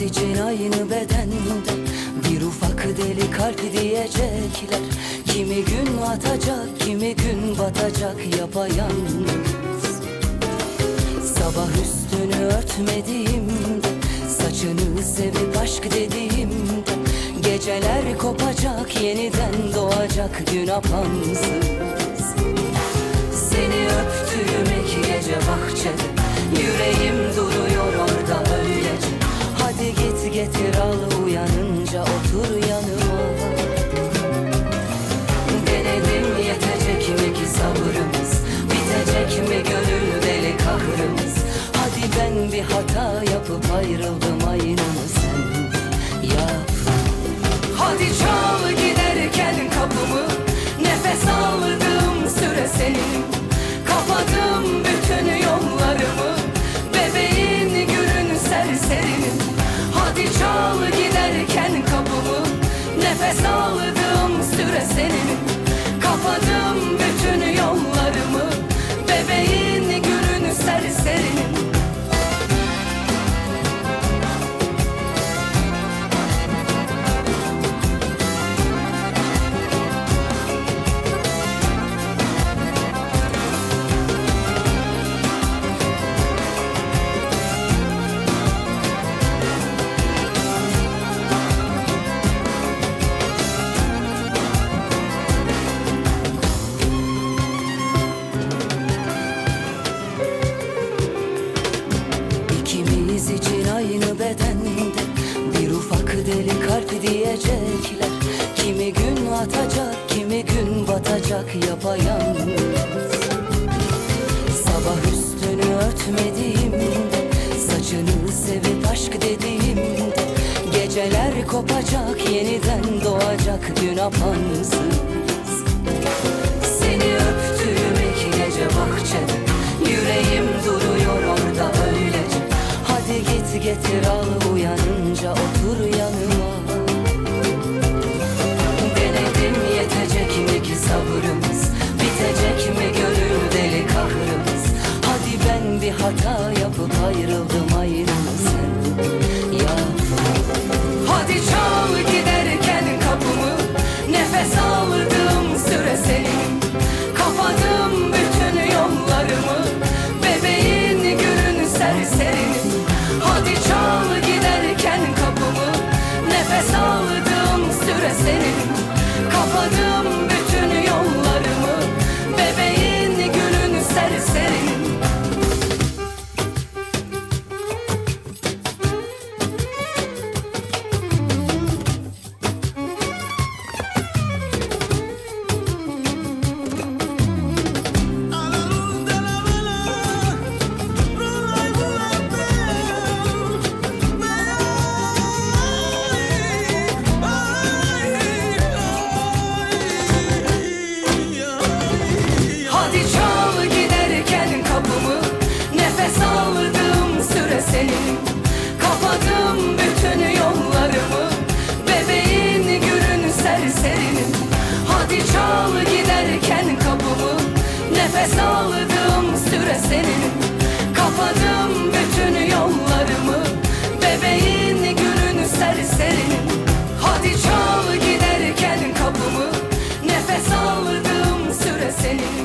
İkimiz için aynı bedende Bir ufak deli kalp diyecekler. Kimi gün atacak, kimi gün batacak yapayalnız. Sabah üstünü örtmediğimde Saçını sevip aşk dediğimde Geceler kopacak, yeniden doğacak gün apansız. Seni öptüğüm ilk gece bahçede Yüreğim durur. hata yapıp ayrıldım aynı aynı bedende. Bir ufak deli kalp diyecekler. Kimi gün atacak kimi gün batacak yapayalnız. Sabah üstünü örtmediğimde Saçını sevip aşk dediğimde Geceler kopacak yeniden doğacak gün apansız. você. senin